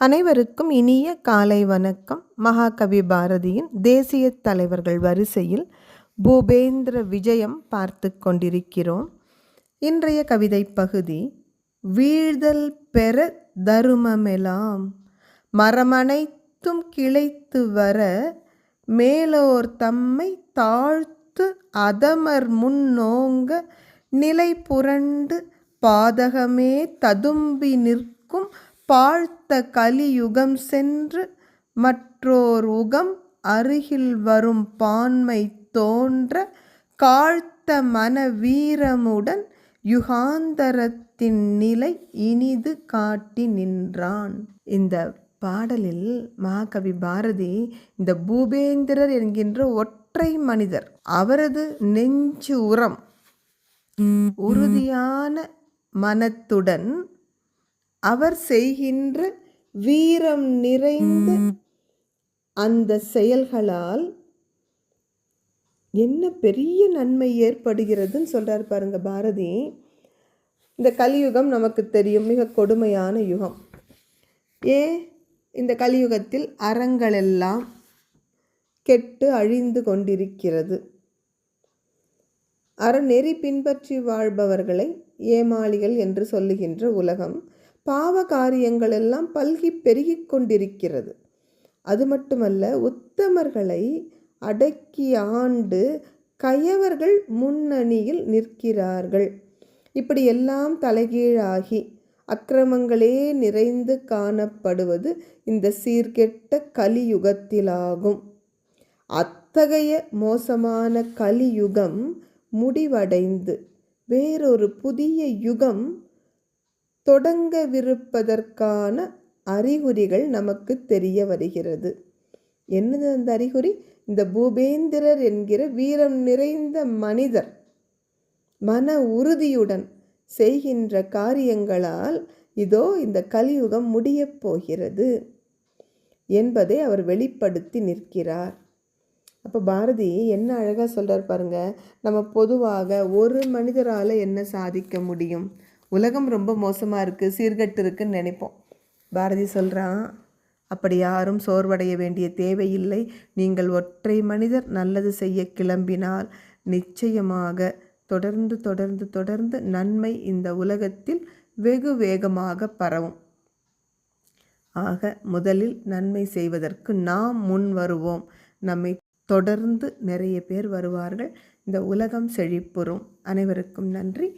அனைவருக்கும் இனிய காலை வணக்கம். மகாகவி பாரதியின் தேசிய தலைவர்கள் வரிசையில் பூபேந்திர விஜயம் பார்த்து கொண்டிருக்கிறோம். இன்றைய கவிதை பகுதி வீழ்தல் பெற தருமமெலாம். மரமனைத்தும் கிளைத்து வர மேலோர் தம்மை தாழ்த்து அதமர் முன்னோங்க நிலை புரண்டு பாதகமே ததும்பி நிற்கும் பாழ்த்த கலியுகம் சென்று மற்றோர் உகம் அருகில் வரும் பான்மை தோன்ற காழ்த்த மன வீரமுடன் யுகாந்தரத்தின் நிலை இனிது காட்டி நின்றான். இந்த பாடலில் மகாகவி பாரதி இந்த பூபேந்திரர் என்கின்ற ஒற்றை மனிதர் அவரது நெஞ்சு உரம் உறுதியான மனத்துடன் அவர் செய்கின்ற வீரம் நிறைந்த அந்த செயல்களால் என்ன பெரிய நன்மை ஏற்படுகிறதுன்னு சொல்கிறார் பாருங்க பாரதி. இந்த கலியுகம் நமக்கு தெரியும் மிக கொடுமையான யுகம். ஏன் இந்த கலியுகத்தில் அறங்களெல்லாம் கெட்டு அழிந்து கொண்டிருக்கிறது. அறநெறி பின்பற்றி வாழ்பவர்களை ஏமாளிகள் என்று சொல்லுகின்ற உலகம் பாவ காரியங்கள் எல்லாம் பல்கி பெருகி கொண்டிருக்கிறது. அது மட்டுமல்ல உத்தமர்களை அடக்கி ஆண்டு கயவர்கள் முன்னணியில் நிற்கிறார்கள். இப்படி எல்லாம் தலைகீழாகி அக்கிரமங்களே நிறைந்து காணப்படுவது இந்த சீர்கெட்ட கலியுகத்திலாகும். அத்தகைய மோசமான கலியுகம் முடிவடைந்து வேறொரு புதிய யுகம் தொடங்கவிருப்பதற்கான அறிகுறிகள் நமக்கு தெரிய வருகிறது. என்னது அந்த அறிகுறி? இந்த பூபேந்திரர் என்கிற வீரம் நிறைந்த மனிதர் மன உறுதியுடன் செய்கின்ற காரியங்களால் இதோ இந்த கலியுகம் முடியப் போகிறது என்பதை அவர் வெளிப்படுத்தி நிற்கிறார். அப்போ பாரதி என்ன அழகாக சொல்கிறார் பாருங்க நம்ம பொதுவாக ஒரு மனிதரால் என்ன சாதிக்க முடியும்? உலகம் ரொம்ப மோசமாக இருக்குது சீர்கட்டு இருக்குன்னு நினைப்போம். பாரதி சொல்கிறான் அப்படி யாரும் சோர்வடைய வேண்டிய தேவையில்லை. நீங்கள் ஒற்றை மனிதர் நல்லது செய்ய கிளம்பினால் நிச்சயமாக தொடர்ந்து தொடர்ந்து தொடர்ந்து நன்மை இந்த உலகத்தில் வெகு வேகமாக பரவும். ஆக முதலில் நன்மை செய்வதற்கு நாம் முன் வருவோம். நம்மை தொடர்ந்து நிறைய பேர் வருவார்கள். இந்த உலகம் செழிப்புறும். அனைவருக்கும் நன்றி.